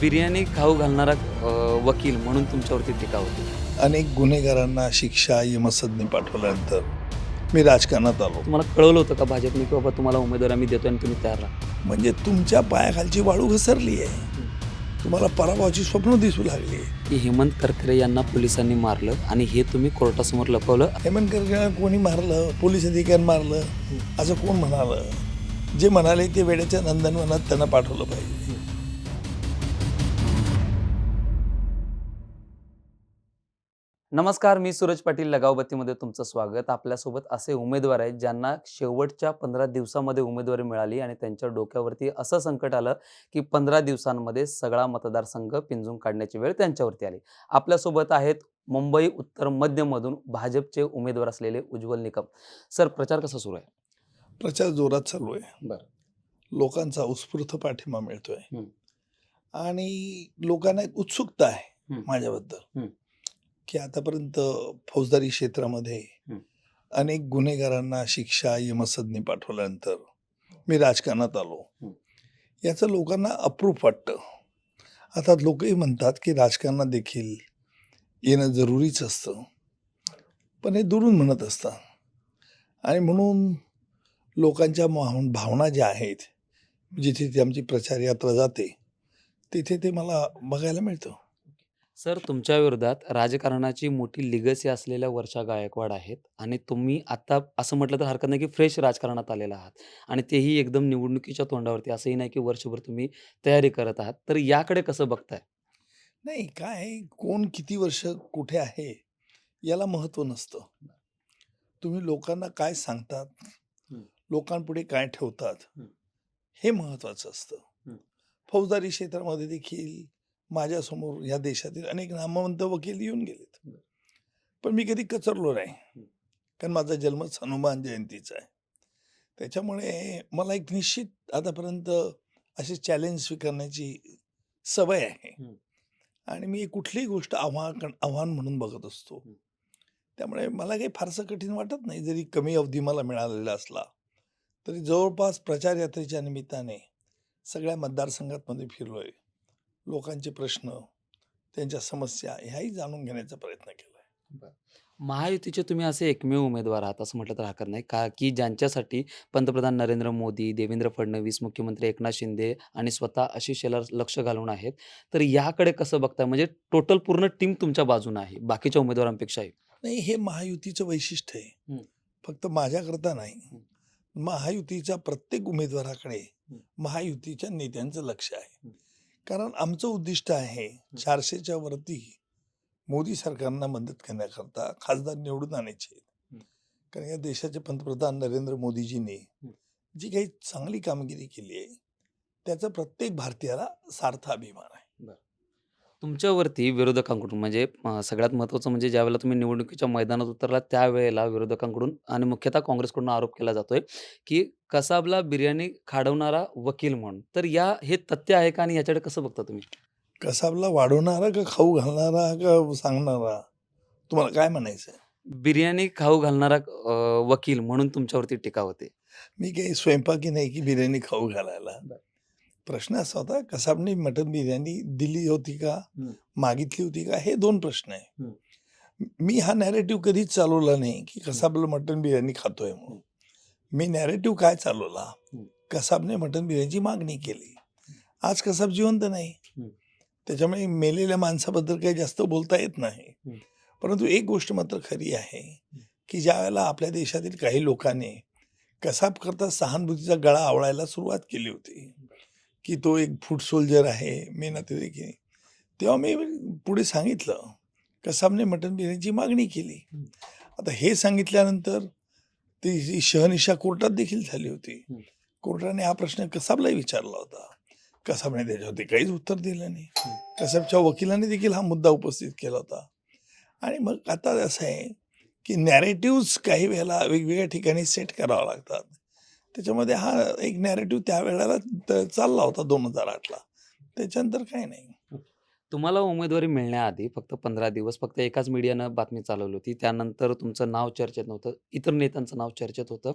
बिर्याणी खाऊ घालणारा वकील म्हणून तुमच्यावरती टीका होती. अनेक गुन्हेगारांना शिक्षा यमसदनी पाठवल्यानंतर मी राजकारणात आलो. तुम्हाला कळवलं होतं का भाजपने की बाबा तुम्हाला उमेदवार आम्ही देतो आणि तुम्ही तयार राहा? म्हणजे तुमच्या पायाखालची वाळू घसरली आहे. तुम्हाला पराभवाची स्वप्न दिसू लागली की हेमंत करकरे यांना पोलिसांनी मारलं आणि हे तुम्ही कोर्टासमोर लपवलं? हेमंत करकरेला कोणी मारलं? पोलीस अधिकारी मारलं? असं कोण म्हणालं? जे म्हणाले ते वेड्याच्या नंदनवनात त्यांना पाठवलं पाहिजे. नमस्कार मी सूरज पाटील लगावबत्तीमध्ये तुमचं स्वागत आपल्यासोबत असे उमेदवार आहेत ज्यांना शेवटच्या पंधरा दिवसामध्ये उमेदवारी मिळाली आणि त्यांच्या डोक्यावरती असं संकट आलं की पंधरा दिवसांमध्ये सगळा मतदारसंघ पिंजून काढण्याची वेळ त्यांच्यावरती आली आपल्यासोबत आहेत मुंबई उत्तर मध्यमधून भाजपचे उमेदवार असलेले उज्ज्वल निकम सर प्रचार कसा सुरू आहे प्रचार जोरात चालू आहे बरं. लोकांचा उत्स्फूर्त पाठिंबा मिळतोय. आणि लोकांना एक उत्सुकता आहे. माझ्याबद्दल. की आतापर्यंत फौजदारी क्षेत्रामध्ये. अनेक गुन्हेगारांना शिक्षा यमसदनी पाठवल्यानंतर मी राजकारणात आलो. याचं लोकांना अप्रूप वाटतं. आता लोकही म्हणतात की राजकारणात देखील येणं जरुरीच असतं. पण हे दुरून म्हणत असतात. आणि म्हणून लोकांच्या भाव- भावना ज्या आहेत जिथे ती आमची प्रचार यात्रा जाते तिथे ते मला बघायला मिळतं. सर तुमच्या विरोधात राजकारणाची मोठी लिगसी असलेल्या वर्षा गायकवाड आहेत आणि तुम्ही आता असं म्हटलं तर हरकत नाही की फ्रेश राजकारणात आलेला आहात आणि तेही एकदम निवडणुकीच्या तोंडावरती. असंही नाही की वर्षभर तुम्ही तयारी करत आहात. तर याकडे कसं बघताय? नाही काय? कोण किती वर्ष कुठे आहे याला महत्त्व नसतं. तुम्ही लोकांना काय सांगतात? हं. लोकांपुढे काय ठेवतात? हं. हे महत्त्वाचं असतं. हं. फौजदारी क्षेत्रामध्ये देखील माझ्यासमोर या देशातील अनेक नामवंत वकील येऊन गेलेत. पण मी कधी कचरलो नाही. कारण माझा जन्मच हनुमान जयंतीचा आहे त्याच्यामुळे मला एक निश्चित आतापर्यंत असे चॅलेंज स्वीकारण्याची सवय आहे. आणि मी कुठलीही गोष्ट आव्हान आव्हान म्हणून बघत असतो. त्यामुळे मला काही फारसं कठीण वाटत नाही जरी कमी अवधी मला मिळालेला असला तरी जवळपास प्रचार यात्रेच्या निमित्ताने सगळ्या मतदारसंघांमध्ये फिरलोय लोकांचे प्रश्न त्यांच्या समस्या ह्याही जाणून घेण्याचा प्रयत्न केला महायुतीचे तुम्ही असे एकमेव उमेदवार आहात असं म्हटलं तर हरकत नाही. का की ज्यांच्यासाठी पंतप्रधान नरेंद्र मोदी देवेंद्र फडणवीस मुख्यमंत्री एकनाथ शिंदे आणि स्वतः आशिष शेलार लक्ष घालून आहेत. तर याकडे कसं बघताय? म्हणजे टोटल पूर्ण टीम तुमच्या बाजूने आहे बाकीच्या उमेदवारांपेक्षाही. नाही हे महायुतीचं वैशिष्ट्य आहे. फक्त माझ्याकरता नाही. महायुतीच्या प्रत्येक उमेदवाराकडे. महायुतीच्या नेत्यांचं लक्ष आहे. कारण आमचं उद्दिष्ट आहे चारशेच्या वरती मोदी सरकारना मदत करण्याकरता खासदार निवडून आणायचे. कारण या देशाचे पंतप्रधान नरेंद्र मोदीजींनी. जी काही चांगली कामगिरी केली आहे त्याचा प्रत्येक भारतीयाला सार्थ अभिमान आहे तुमच्यावरती विरोधकांकडून म्हणजे अ, सगळ्यात महत्त्वाचं म्हणजे ज्यावेळेला तुम्ही निवडणुकीच्या मैदानात उतरला त्यावेळेला विरोधकांकडून आणि मुख्यतः काँग्रेसकडून आरोप केला जातोय की कसाबला बिर्याणी खाडवणारा वकील म्हणून. तर या हे तथ्य आहे का आणि याच्याकडे कसं बघता तुम्ही? कसाबला वाढवणारा का खाऊ घालणारा का सांगणारा? तुम्हाला काय म्हणायचं आहे? बिर्याणी खाऊ घालणारा अ, वकील म्हणून तुमच्यावरती टीका होते. मी काही स्वयंपाकी नाही की बिर्याणी खाऊ घालायला. बरं. प्रश्न असा होता कसाबने मटन बिर्याणी दिली होती का. मागितली होती का? हे दोन प्रश्न आहे. मी हा नॅरेटिव्ह कधीच चालवला नाही की कसाबला मटन बिर्याणी खातोय म्हणून. मी नॅरेटिव्ह काय चालवला. कसाबने मटन बिर्याणीची मागणी केली. आज कसाब जिवंत नाही. त्याच्यामुळे मेलेल्या माणसाबद्दल काही जास्त बोलता येत नाही. परंतु एक गोष्ट मात्र खरी आहे की ज्या वेळेला आपल्या देशातील काही लोकांनी कसाब करता सहानुभूतीचा गळा आवळायला सुरुवात केली होती की तो एक फूड सोल्जर आहे मेहनत देखील. तेव्हा मी पुढे सांगितलं कसाबने मटन बिर्याणीची मागणी केली. आता हे सांगितल्यानंतर ती शहनिशा कोर्टात देखील झाली होती. कोर्टाने हा प्रश्न कसाबलाही विचारला होता. कसाबने त्याच्यावरती काहीच उत्तर दिलं नाही. कसाबच्या वकिलाने देखील हा मुद्दा उपस्थित केला होता. आणि मग आता असं आहे की नॅरेटिव्ज काही वेळेला वेगवेगळ्या ठिकाणी सेट करावं लागतात. त्याच्यामध्ये हा एक नॅरेटिव्ह त्या वेळेला त- चालला होता दोन हजार आठला त्याच्यानंतर काही नाही तुम्हाला उमेदवारी मिळण्याआधी फक्त 15 दिवस फक्त एकाच मीडियानं बातमी चालवली होती. त्यानंतर तुमचं नाव चर्चेत नव्हतं. इतर नेत्यांचं नाव चर्चेत होतं.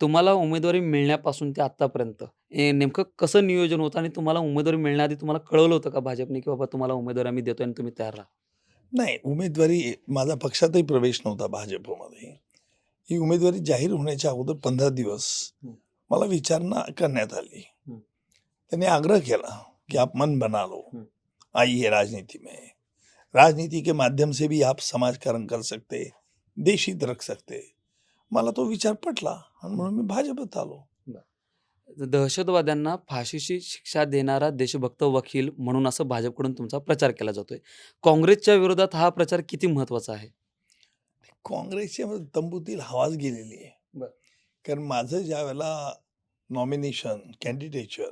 तुम्हाला उमेदवारी मिळण्यापासून ते आत्तापर्यंत नेमकं कसं नियोजन होतं आणि तुम्हाला उमेदवारी मिळण्याआधी तुम्हाला कळवलं होतं का भाजपने, की बाबा तुम्हाला उमेदवारी आम्ही देतोय आणि तुम्ही तयार राहा? नाही, उमेदवारी माझा पक्षातही प्रवेश नव्हता भाजपमध्ये. ही उमेदवारी जाहीर होण्याच्या अगोदर 15 दिवस. मला विचारणा करण्यात आली. त्यांनी आग्रह केला कि आप मन बना लो, हं. आइए राजनीति में. राजनीति के माध्यम से भी आप समाजकारण कर सकते, देश हित रख सकते. मला तो विचार पटला आणि म्हणून मी भाजपत आलो. दहशतवाद्यांना फाशीची शिक्षा देणारा देशभक्त वकील म्हणून असं भाजपकडून तुमचा प्रचार केला जातोय. काँग्रेसच्या विरोधात हा प्रचार किती महत्त्वाचा आहे? काँग्रेसच्या तंबूतील हवाच गेलेली आहे. कारण माझं ज्यावेळेला नॉमिनेशन, कॅन्डिडेचर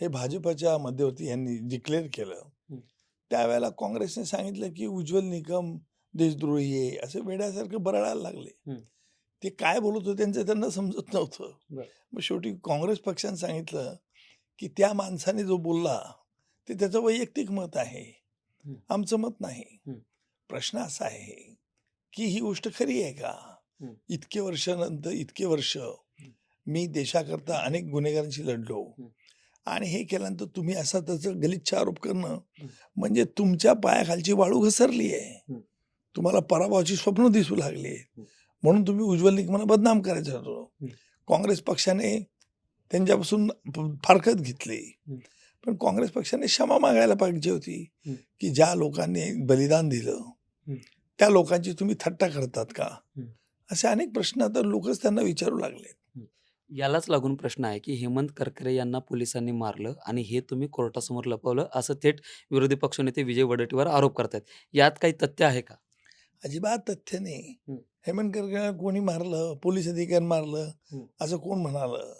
हे भाजपच्या मध्यवर्ती यांनी डिक्लेअर केलं. त्यावेळेला काँग्रेसने सांगितलं की उज्ज्वल निकम देशद्रोही आहे, असे वेड्यासारखं बरळायला लागले. ते काय बोलत होते त्यांचं त्यांना समजत नव्हतं. मग शेवटी काँग्रेस पक्षाने सांगितलं की त्या माणसाने जो बोलला ते त्याचं वैयक्तिक मत आहे. आमचं मत नाही. प्रश्न असा आहे की ही गोष्ट खरी आहे का? इतके वर्षानंतर इतके वर्ष मी देशाकरता अनेक गुन्हेगारांशी लढलो. आणि हे केल्यानंतर तुम्ही असा त्याचा गलिच्छ आरोप करणं. म्हणजे तुमच्या पायाखालची वाळू घसरली आहे. तुम्हाला पराभवाची स्वप्न दिसू लागली. म्हणून तुम्ही उज्ज्वल निकमाला बदनाम करायचं होतं. काँग्रेस पक्षाने त्यांच्यापासून फारकत घेतली. पण काँग्रेस पक्षाने क्षमा मागायला पाहिजे होती. की ज्या लोकांनी बलिदान दिलं. त्या लोकांची तुम्ही थट्टा करतात का? असे अनेक प्रश्न आता लोकच त्यांना विचारू लागले. यालाच लागून प्रश्न आहे की हेमंत करकरे यांना पोलिसांनी मारलं आणि हे तुम्ही कोर्टासमोर लपवलं असं थेट विरोधी पक्षनेते विजय वडेट्टीवार आरोप करतायत. यात काही तथ्य आहे का? अजिबात तथ्य नाही. हेमंत करकरेला कोणी मारलं, पोलीस अधिकारी मारलं. असं कोण म्हणालं?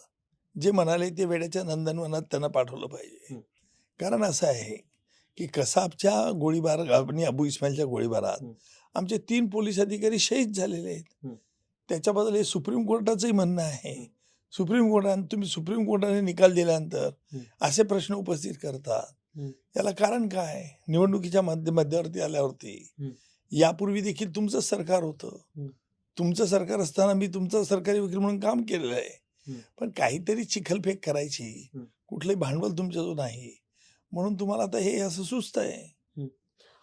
जे म्हणाले ते वेड्याच्या नंदनवनात त्यांना पाठवलं पाहिजे. कारण असं आहे की कसाबच्या गोळीबार आणि अबू इस्माईलच्या गोळीबारात. आमचे 3 पोलीस अधिकारी शहीद झालेले आहेत. त्याच्याबद्दल हे सुप्रीम कोर्टाचंही म्हणणं आहे. सुप्रीम कोर्टाने तुम्ही सुप्रीम कोर्टाने निकाल दिल्यानंतर. असे प्रश्न उपस्थित करतात. याला कारण काय? निवडणुकीच्या मध्य मध्यवर्ती आल्यावरती. यापूर्वी देखील तुमचं सरकार होतं. तुमचं सरकार असताना मी तुमचं सरकारी वकील म्हणून काम केलेलं आहे. पण काहीतरी चिखलफेक करायची. कुठलंही भांडवल तुमच्याजवळ नाही. म्हणून तुम्हाला आता हे असं सुचतंय.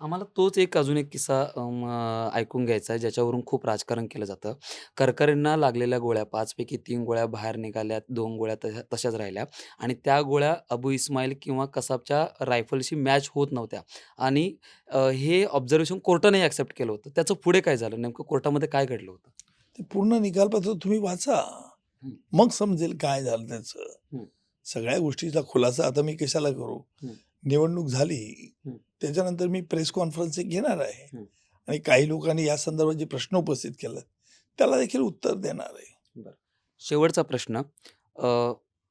आम्हाला तोच एक अजून एक किस्सा अं, ऐकून घ्यायचा आहे ज्याच्यावरून खूप राजकारण केलं जातं. करकरेंना लागलेल्या गोळ्या 5 पैकी 3 गोळ्या बाहेर निघाल्यात, 2 गोळ्या तशा तशाच राहिल्या आणि त्या गोळ्या अबू इस्माईल किंवा कसाबच्या रायफलशी मॅच होत नव्हत्या आणि अ, हे ऑब्झर्वेशन कोर्टाने ॲक्सेप्ट केलं होतं. त्याचं पुढे काय झालं? नेमकं कोर्टामध्ये काय घडलं होतं? ते पूर्ण निकालपत्र तुम्ही वाचा. हं. मग समजेल काय झालं त्याचं. हं. सगळ्या गोष्टीचा खुलासा आता मी कशाला करू? हं. निवडणूक झाली. हं. त्याच्यानंतर मी प्रेस कॉन्फरन्स एक घेणार आहे. आणि काही लोकांनी या संदर्भात जे प्रश्न उपस्थित केलेत त्याला देखील उत्तर देणार आहे. शेवटचा प्रश्न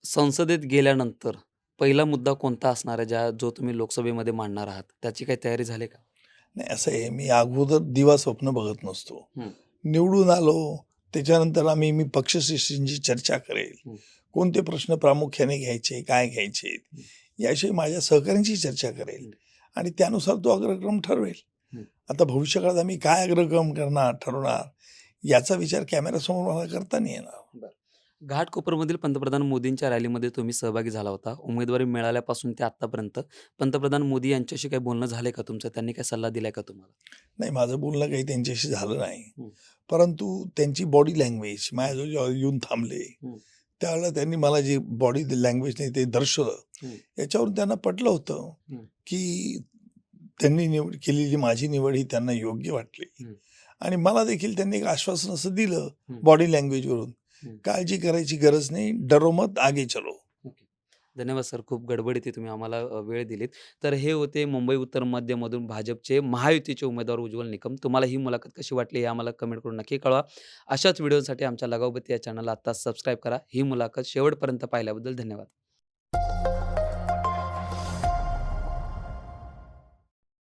संसदेत गेल्यानंतर पहिला मुद्दा कोणता असणार आहे ज्या जो तुम्ही लोकसभेमध्ये मांडणार आहात? त्याची काही तयारी झाली का? नाही असं आहे मी अगोदर दिवा स्वप्न बघत नसतो. निवडून आलो त्याच्यानंतर आम्ही मी पक्षश्रेष्ठींची चर्चा करेल. कोणते प्रश्न प्रामुख्याने घ्यायचे, काय घ्यायचे. याविषयी माझ्या सहकाऱ्यांची चर्चा करेल. आणि त्यानुसार तो अग्रक्रम ठरवेल. आता भविष्यकाळात आम्ही काय अग्रक्रम करणार, ठरवणार याचा विचार कॅमेऱ्यासमोर मला करता नाही येणार. घाटकोपरमधील पंतप्रधान मोदींच्या रॅलीमध्ये तुम्ही सहभागी झाला होता. उमेदवारी मिळाल्यापासून ते आत्तापर्यंत पंतप्रधान मोदी यांच्याशी काही बोलणं झालंय का तुमचं? त्यांनी काही सल्ला दिलाय का तुम्हाला? नाही माझं बोलणं काही त्यांच्याशी झालं नाही. परंतु त्यांची बॉडी लँग्वेज माझ्याजवळ येऊन थांबले. त्यावेळेला त्यांनी मला जे बॉडी लँग्वेजने ते दर्शवलं. याच्यावरून त्यांना पटलं होतं. की त्यांनी निवड केलेली माझी निवड ही त्यांना योग्य वाटली. आणि मला देखील त्यांनी एक आश्वासन असं दिलं. बॉडी लँग्वेजवरून. काळजी करायची गरज नाही डरो मत आगे चलो धन्यवाद सर. खूप गडबडीत तुम्ही आम्हाला अ, वेळ दिलीत. तर हे होते मुंबई उत्तर मध्यमधून भाजपचे महायुतीचे उमेदवार उज्ज्वल निकम. तुम्हाला ही मुलाखत कशी वाटली हे आम्हाला कमेंट करून नक्की कळवा. अशाच व्हिडिओसाठी आमच्या लगावबत्ती या चॅनलला आत्ताच सबस्क्राईब करा. ही मुलाखत शेवटपर्यंत पाहिल्याबद्दल धन्यवाद.